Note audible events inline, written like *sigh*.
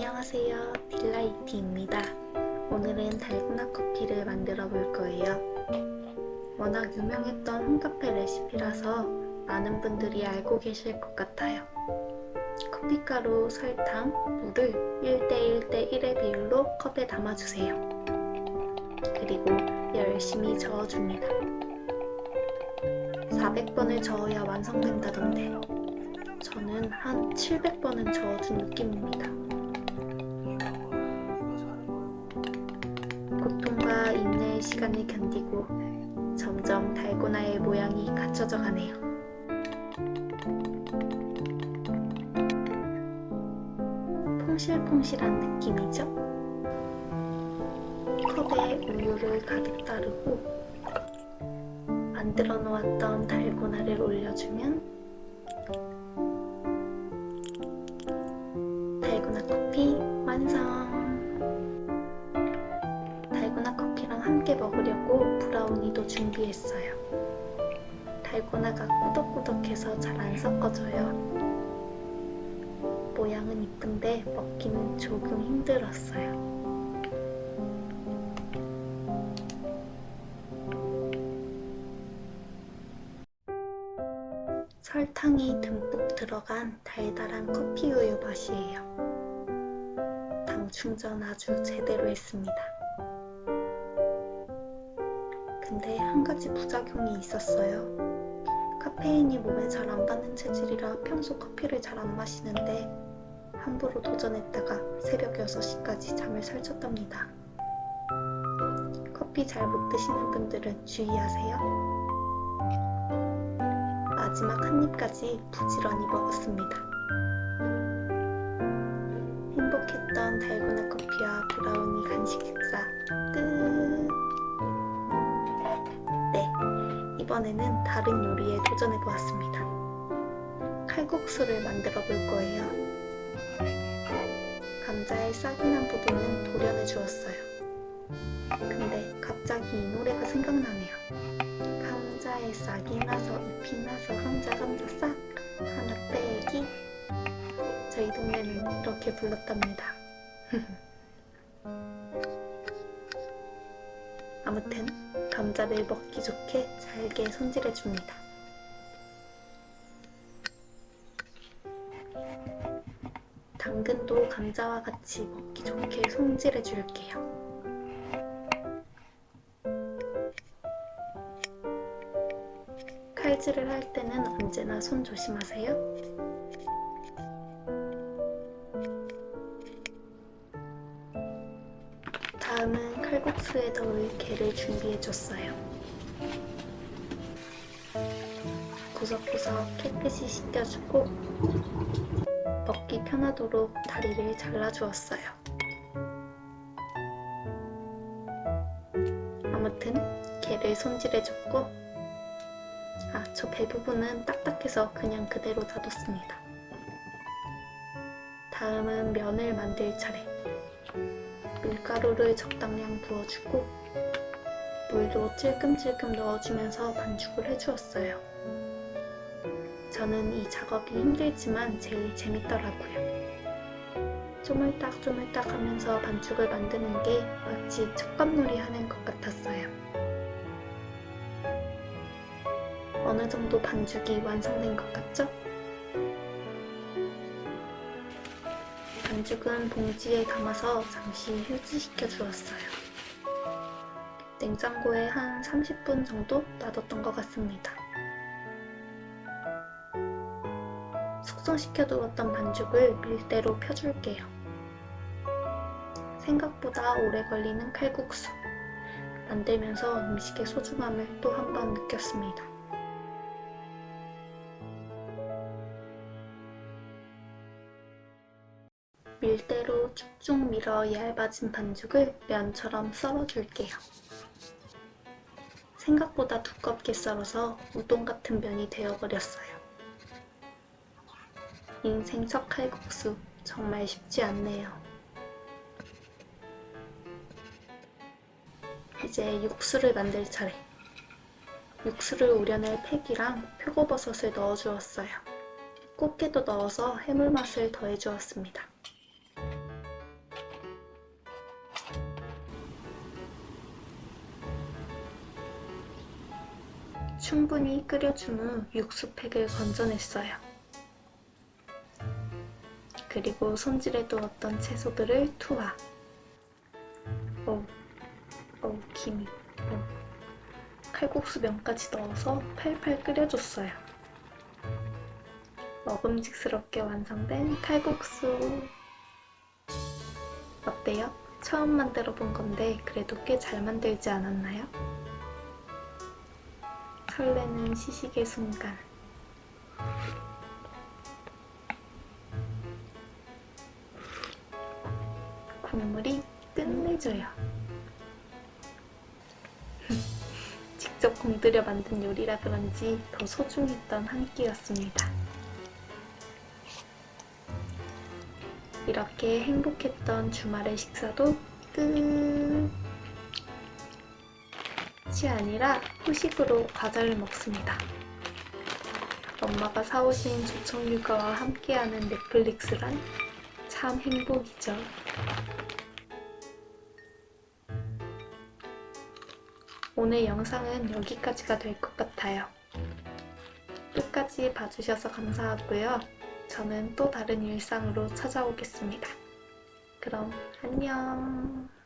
안녕하세요. 딜라이티입니다. 오늘은 달고나 커피를 만들어 볼 거예요. 워낙 유명했던 홈카페 레시피라서 많은 분들이 알고 계실 것 같아요. 커피가루, 설탕, 물을 1대1대1의 비율로 컵에 담아주세요. 그리고 열심히 저어줍니다. 400번을 저어야 완성된다던데 저는 한 700번은 저어준 느낌입니다. 인내의 시간을 견디고 점점 달고나의 모양이 갖춰져 가네요. 퐁실퐁실한 느낌이죠? 컵에 우유를 가득 따르고 만들어 놓았던 달고나를 올려주면 달고나 커피 완성! 준비했어요. 달고나가 꾸덕꾸덕해서 잘 안 섞어져요. 모양은 이쁜데 먹기는 조금 힘들었어요. 설탕이 듬뿍 들어간 달달한 커피 우유 맛이에요. 당 충전 아주 제대로 했습니다. 근데 한 가지 부작용이 있었어요. 카페인이 몸에 잘 안 받는 체질이라 평소 커피를 잘 안 마시는데 함부로 도전했다가 새벽 6시까지 잠을 설쳤답니다. 커피 잘 못 드시는 분들은 주의하세요. 마지막 한 입까지 부지런히 먹었습니다. 이번에는 다른 요리에 도전해 보았습니다. 칼국수를 만들어 볼 거예요. 감자의 싹이 난 부분은 도려내 주었어요. 근데 갑자기 이 노래가 생각나네요. 감자에 싹이 나서 잎이 나서 감자 감자 싹 하나 빼기 저희 동네는 이렇게 불렀답니다. *laughs* 아무튼 감자를 먹기 좋게 잘게 손질해 줍니다. 당근도 감자와 같이 먹기 좋게 손질해 줄게요. 칼질을 할 때는 언제나 손 조심하세요. 다음은 칼국수에 넣을 게를 준비해 줬어요. 구석구석 깨끗이 씻겨주고 먹기 편하도록 다리를 잘라주었어요. 아무튼 게를 손질해줬고 아, 저 배 부분은 딱딱해서 그냥 그대로 놔뒀습니다. 다음은 면을 만들 차례. 밀가루를 적당량 부어주고 물도 찔끔찔끔 넣어주면서 반죽을 해주었어요. 저는 이 작업이 힘들지만 제일 재밌더라고요. 쪼물딱쪼물딱 하면서 반죽을 만드는 게 마치 촉감놀이 하는 것 같았어요. 어느 정도 반죽이 완성된 것 같죠? 반죽은 봉지에 담아서 잠시 휴지시켜 주었어요. 냉장고에 한 30분 정도 놔뒀던 것 같습니다. 숙성시켜 두었던 반죽을 밀대로 펴줄게요. 생각보다 오래 걸리는 칼국수. 만들면서 음식의 소중함을 또 한 번 느꼈습니다. 밀대로 쭉쭉 밀어 얇아진 반죽을 면처럼 썰어줄게요. 생각보다 두껍게 썰어서 우동 같은 면이 되어버렸어요. 인생 첫 칼국수 정말 쉽지 않네요. 이제 육수를 만들 차례. 육수를 우려낼 팩이랑 표고버섯을 넣어주었어요. 꽃게도 넣어서 해물 맛을 더해주었습니다. 충분히 끓여준 후 육수팩을 건져냈어요. 그리고 손질해 두었던 채소들을 투하. 오, 오, 김이. 오. 칼국수 면까지 넣어서 팔팔 끓여줬어요. 먹음직스럽게 완성된 칼국수. 어때요? 처음 만들어 본 건데 그래도 꽤 잘 만들지 않았나요? 설레는 시식의 순간. 국물이 끝내줘요. *laughs* 직접 공들여 만든 요리라 그런지 더 소중했던 한 끼였습니다. 이렇게 행복했던 주말의 식사도 끝! 이 아니라 후식으로 과자를 먹습니다. 엄마가 사오신 조청 육아와 함께하는 넷플릭스란 참 행복이죠. 오늘 영상은 여기까지가 될 것 같아요. 끝까지 봐주셔서 감사하고요. 저는 또 다른 일상으로 찾아오겠습니다. 그럼 안녕.